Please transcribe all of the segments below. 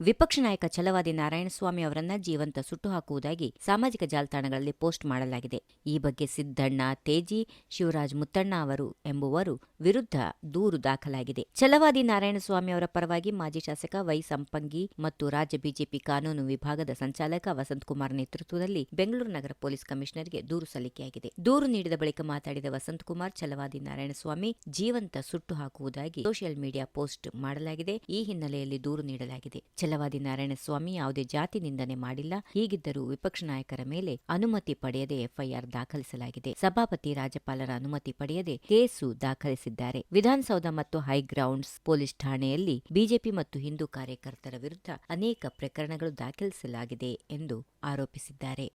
ವಿಪಕ್ಷ ನಾಯಕ ಛಲವಾದಿ ನಾರಾಯಣಸ್ವಾಮಿ ಅವರನ್ನ ಜೀವಂತ ಸುಟ್ಟು ಹಾಕುವುದಾಗಿ ಸಾಮಾಜಿಕ ಜಾಲತಾಣಗಳಲ್ಲಿ ಪೋಸ್ಟ್ ಮಾಡಲಾಗಿದೆ. ಈ ಬಗ್ಗೆ ಸಿದ್ದಣ್ಣ, ತೇಜಿ, ಶಿವರಾಜ್ ಮುತ್ತಣ್ಣ ಅವರು ಎಂಬುವರು ವಿರುದ್ಧ ದೂರು ದಾಖಲಾಗಿದೆ. ಛಲವಾದಿ ನಾರಾಯಣಸ್ವಾಮಿ ಅವರ ಪರವಾಗಿ ಮಾಜಿ ಶಾಸಕ ವೈ ಸಂಪಂಗಿ ಮತ್ತು ರಾಜ್ಯ ಬಿಜೆಪಿ ಕಾನೂನು ವಿಭಾಗದ ಸಂಚಾಲಕ ವಸಂತಕುಮಾರ್ ನೇತೃತ್ವದಲ್ಲಿ ಬೆಂಗಳೂರು ನಗರ ಪೊಲೀಸ್ ಕಮಿಷನರ್ಗೆ ದೂರು ಸಲ್ಲಿಕೆಯಾಗಿದೆ. ದೂರು ನೀಡಿದ ಬಳಿಕ ಮಾತಾಡಿದ ವಸಂತಕುಮಾರ್ ಛಲವಾದಿ ನಾರಾಯಣಸ್ವಾಮಿ ಜೀವಂತ ಸುಟ್ಟು ಹಾಕುವುದಾಗಿ ಸೋಷಿಯಲ್ ಮೀಡಿಯಾ ಪೋಸ್ಟ್ ಮಾಡಲಾಗಿದೆ. ಈ ಹಿನ್ನೆಲೆಯಲ್ಲಿ ದೂರು ನೀಡಲಾಗಿದೆ. ಛಲವಾದಿ ನಾರಾಯಣಸ್ವಾಮಿ ಯಾವುದೇ ಜಾತಿ ನಿಂದನೆ ಮಾಡಿಲ್ಲ. ಹೀಗಿದ್ದರೂ ವಿಪಕ್ಷ ನಾಯಕರ ಮೇಲೆ ಅನುಮತಿ ಪಡೆಯದೆ ಎಫ್ಐಆರ್ ದಾಖಲಿಸಲಾಗಿದೆ. ಸಭಾಪತಿ ರಾಜ್ಯಪಾಲರ ಅನುಮತಿ ಪಡೆಯದೆ ಕೇಸು ದಾಖಲಿಸಿದ್ದಾರೆ. ವಿಧಾನಸೌಧ ಮತ್ತು ಹೈಗ್ರೌಂಡ್ಸ್ ಪೊಲೀಸ್ ಠಾಣೆಯಲ್ಲಿ ಬಿಜೆಪಿ ಮತ್ತು ಹಿಂದೂ ಕಾರ್ಯಕರ್ತರ ವಿರುದ್ಧ ಅನೇಕ ಪ್ರಕರಣಗಳು ದಾಖಲಿಸಲಾಗಿದೆ ಎಂದು ಆರೋಪಿಸಿದ್ದಾರೆ.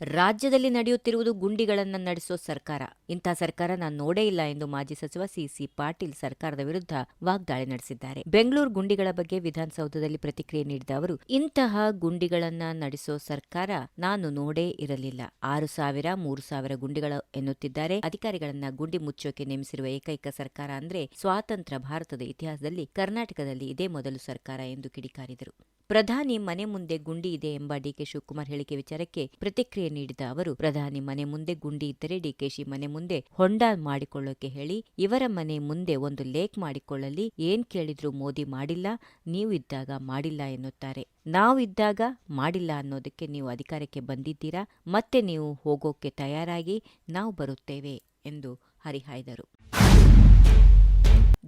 ರಾಜ್ಯದಲ್ಲಿ ನಡೆಯುತ್ತಿರುವುದು ಗುಂಡಿಗಳನ್ನು ನಡೆಸೋ ಸರ್ಕಾರ. ಇಂಥ ಸರ್ಕಾರ ನಾನು ನೋಡೇ ಇಲ್ಲ ಎಂದು ಮಾಜಿ ಸಚಿವ ಸಿಸಿ ಪಾಟೀಲ್ ಸರ್ಕಾರದ ವಿರುದ್ಧ ವಾಗ್ದಾಳಿ ನಡೆಸಿದ್ದಾರೆ. ಬೆಂಗಳೂರು ಗುಂಡಿಗಳ ಬಗ್ಗೆ ವಿಧಾನಸೌಧದಲ್ಲಿ ಪ್ರತಿಕ್ರಿಯೆ ನೀಡಿದ ಅವರು, ಇಂತಹ ಗುಂಡಿಗಳನ್ನ ನಡೆಸೋ ಸರ್ಕಾರ ನಾನು ನೋಡೇ ಇರಲಿಲ್ಲ. ಆರು ಸಾವಿರ, ಮೂರು ಸಾವಿರ ಗುಂಡಿಗಳು ಎನ್ನುತ್ತಿದ್ದಾರೆ. ಅಧಿಕಾರಿಗಳನ್ನ ಗುಂಡಿ ಮುಚ್ಚೋಕೆ ನೇಮಿಸಿರುವ ಏಕೈಕ ಸರ್ಕಾರ ಅಂದ್ರೆ ಸ್ವಾತಂತ್ರ್ಯ ಭಾರತದ ಇತಿಹಾಸದಲ್ಲಿ ಕರ್ನಾಟಕದಲ್ಲಿ ಇದೇ ಮೊದಲು ಸರ್ಕಾರ ಎಂದು ಕಿಡಿಕಾರಿದರು. ಪ್ರಧಾನಿ ಮನೆ ಮುಂದೆ ಗುಂಡಿ ಇದೆ ಎಂಬ ಡಿಕೆ ಶಿವಕುಮಾರ್ ಹೇಳಿಕೆ ವಿಚಾರಕ್ಕೆ ಪ್ರತಿಕ್ರಿಯೆ ನೀಡಿದ ಅವರು, ಪ್ರಧಾನಿ ಮನೆ ಮುಂದೆ ಗುಂಡಿ ಇದ್ದರೆ ಡಿಕೆಶಿ ಮನೆ ಮುಂದೆ ಹೊಂಡ ಮಾಡಿಕೊಳ್ಳೋಕೆ ಹೇಳಿ, ಇವರ ಮನೆ ಮುಂದೆ ಒಂದು ಲೇಕ್ ಮಾಡಿಕೊಳ್ಳಲಿ, ಏನ್ ಕೇಳಿದ್ರು ಮೋದಿ ಮಾಡಿಲ್ಲ, ನೀವು ಇದ್ದಾಗ ಮಾಡಿಲ್ಲ ಎನ್ನುತ್ತಾರೆ. ನಾವು ಇದ್ದಾಗ ಮಾಡಿಲ್ಲ ಅನ್ನೋದಕ್ಕೆ ನೀವು ಅಧಿಕಾರಕ್ಕೆ ಬಂದಿದ್ದೀರಾ, ಮತ್ತೆ ನೀವು ಹೋಗೋಕೆ ತಯಾರಾಗಿ, ನಾವು ಬರುತ್ತೇವೆ, ಎಂದು ಹರಿಹಾಯ್ದರು.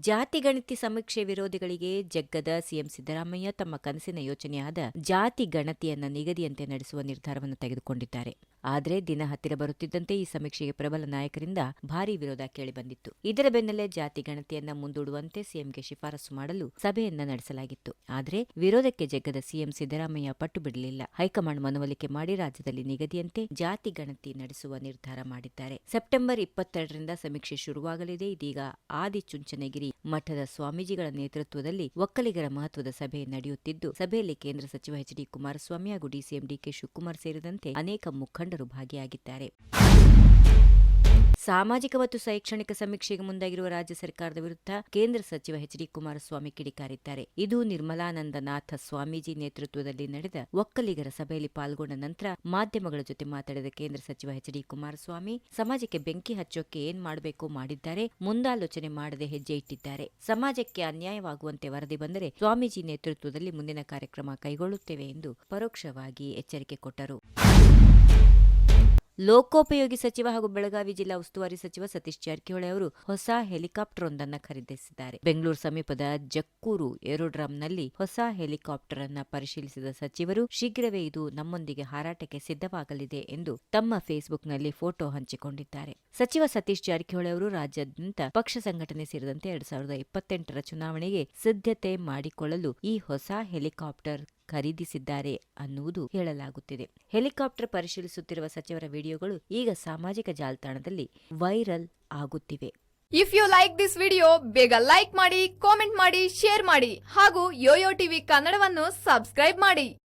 ಜಾತಿ ಗಣತಿ ಸಮೀಕ್ಷೆ ವಿರೋಧಿಗಳಿಗೆ ಜಗ್ಗದ ಸಿಎಂ ಸಿದ್ದರಾಮಯ್ಯ ತಮ್ಮ ಕನಸಿನ ಯೋಚನೆಯಾದ ಜಾತಿ ಗಣತಿಯನ್ನ ನಿಗದಿಯಂತೆ ನಡೆಸುವ ನಿರ್ಧಾರವನ್ನು ತೆಗೆದುಕೊಂಡಿದ್ದಾರೆ. ಆದರೆ ದಿನ ಹತ್ತಿರ ಬರುತ್ತಿದ್ದಂತೆ ಈ ಸಮೀಕ್ಷೆಗೆ ಪ್ರಬಲ ನಾಯಕರಿಂದ ಭಾರೀ ವಿರೋಧ ಕೇಳಿಬಂದಿತ್ತು. ಇದರ ಬೆನ್ನಲ್ಲೇ ಜಾತಿ ಗಣತಿಯನ್ನ ಮುಂದೂಡುವಂತೆ ಸಿಎಂಗೆ ಶಿಫಾರಸು ಮಾಡಲು ಸಭೆಯನ್ನ ನಡೆಸಲಾಗಿತ್ತು. ಆದರೆ ವಿರೋಧಕ್ಕೆ ಜಗ್ಗದ ಸಿಎಂ ಸಿದ್ದರಾಮಯ್ಯ ಪಟ್ಟು ಬಿಡಲಿಲ್ಲ. ಹೈಕಮಾಂಡ್ ಮನವೊಲಿಕೆ ಮಾಡಿ ರಾಜ್ಯದಲ್ಲಿ ನಿಗದಿಯಂತೆ ಜಾತಿ ಗಣತಿ ನಡೆಸುವ ನಿರ್ಧಾರ ಮಾಡಿದ್ದಾರೆ. ಸೆಪ್ಟೆಂಬರ್ ಇಪ್ಪತ್ತೆರಡರಿಂದ ಸಮೀಕ್ಷೆ ಶುರುವಾಗಲಿದೆ. ಇದೀಗ ಆದಿಚುಂಚನಗಿರಿ ಮಠದ ಸ್ವಾಮೀಜಿಗಳ ನೇತೃತ್ವದಲ್ಲಿ ಒಕ್ಕಲಿಗರ ಮಹತ್ವದ ಸಭೆ ನಡೆಯುತ್ತಿದ್ದು, ಸಭೆಯಲ್ಲಿ ಕೇಂದ್ರ ಸಚಿವ ಎಚ್ ಡಿ ಕುಮಾರಸ್ವಾಮಿ ಹಾಗೂ ಡಿಸಿಎಂ ಡಿಕೆ ಶಿವಕುಮಾರ್ ಸೇರಿದಂತೆ ಅನೇಕ ಮುಖಂಡರು ಭಾಗಿಯಾಗಿದ್ದಾರೆ. ಸಾಮಾಜಿಕ ಮತ್ತು ಶೈಕ್ಷಣಿಕ ಸಮೀಕ್ಷೆಗೆ ಮುಂದಾಗಿರುವ ರಾಜ್ಯ ಸರ್ಕಾರದ ವಿರುದ್ಧ ಕೇಂದ್ರ ಸಚಿವ ಎಚ್ ಡಿ ಕುಮಾರಸ್ವಾಮಿ ಕಿಡಿಕಾರಿದ್ದಾರೆ. ಇದು ನಿರ್ಮಲಾನಂದನಾಥ ಸ್ವಾಮೀಜಿ ನೇತೃತ್ವದಲ್ಲಿ ನಡೆದ ಒಕ್ಕಲಿಗರ ಸಭೆಯಲ್ಲಿ ಪಾಲ್ಗೊಂಡ ನಂತರ ಮಾಧ್ಯಮಗಳ ಜೊತೆ ಮಾತನಾಡಿದ ಕೇಂದ್ರ ಸಚಿವ ಎಚ್ ಡಿ ಕುಮಾರಸ್ವಾಮಿ, ಸಮಾಜಕ್ಕೆ ಬೆಂಕಿ ಹಚ್ಚೋಕೆ ಏನ್ ಮಾಡಬೇಕು ಮಾಡಿದ್ದಾರೆ, ಮುಂದಾಲೋಚನೆ ಮಾಡದೆ ಹೆಜ್ಜೆ ಇಟ್ಟಿದ್ದಾರೆ. ಸಮಾಜಕ್ಕೆ ಅನ್ಯಾಯವಾಗುವಂತೆ ವರದಿ ಬಂದರೆ ಸ್ವಾಮೀಜಿ ನೇತೃತ್ವದಲ್ಲಿ ಮುಂದಿನ ಕಾರ್ಯಕ್ರಮ ಕೈಗೊಳ್ಳುತ್ತೇವೆ ಎಂದು ಪರೋಕ್ಷವಾಗಿ ಎಚ್ಚರಿಕೆ ಕೊಟ್ಟರು. ಲೋಕೋಪಯೋಗಿ ಸಚಿವ ಹಾಗೂ ಬೆಳಗಾವಿ ಜಿಲ್ಲಾ ಉಸ್ತುವಾರಿ ಸಚಿವ ಸತೀಶ್ ಜಾರಕಿಹೊಳಿ ಅವರು ಹೊಸ ಹೆಲಿಕಾಪ್ಟರ್ ಒಂದನ್ನು ಖರೀದಿಸಿದ್ದಾರೆ. ಬೆಂಗಳೂರು ಸಮೀಪದ ಜಕ್ಕೂರು ಏರೋಡ್ರಾಮ್ನಲ್ಲಿ ಹೊಸ ಹೆಲಿಕಾಪ್ಟರ್ ಅನ್ನ ಪರಿಶೀಲಿಸಿದ ಸಚಿವರು, ಶೀಘ್ರವೇ ಇದು ನಮ್ಮೊಂದಿಗೆ ಹಾರಾಟಕ್ಕೆ ಸಿದ್ಧವಾಗಲಿದೆ ಎಂದು ತಮ್ಮ ಫೇಸ್ಬುಕ್ನಲ್ಲಿ ಫೋಟೋ ಹಂಚಿಕೊಂಡಿದ್ದಾರೆ. ಸಚಿವ ಸತೀಶ್ ಜಾರಕಿಹೊಳಿ ಅವರು ರಾಜ್ಯಾದ್ಯಂತ ಪಕ್ಷ ಸಂಘಟನೆ ಸೇರಿದಂತೆ ಎರಡ್ ಸಾವಿರದ ಇಪ್ಪತ್ತೆಂಟರ ಚುನಾವಣೆಗೆ ಸಿದ್ಧತೆ ಮಾಡಿಕೊಳ್ಳಲು ಈ ಹೊಸ ಹೆಲಿಕಾಪ್ಟರ್ ಖರೀದಿಸಿದ್ದಾರೆ ಅನ್ನುವುದು ಹೇಳಲಾಗುತ್ತಿದೆ. ಹೆಲಿಕಾಪ್ಟರ್ ಪರಿಶೀಲಿಸುತ್ತಿರುವ ಸಚಿವರ ವಿಡಿಯೋಗಳು ಈಗ ಸಾಮಾಜಿಕ ಜಾಲತಾಣದಲ್ಲಿ ವೈರಲ್ ಆಗುತ್ತಿವೆ. If you like this video ಬೇಗ ಲೈಕ್ ಮಾಡಿ ಕಾಮೆಂಟ್ ಮಾಡಿ ಶೇರ್ ಮಾಡಿ ಹಾಗೂ ಯೋಯೋ ಟಿವಿ ಕನ್ನಡವನ್ನು ಸಬ್ಸ್ಕ್ರೈಬ್ ಮಾಡಿ.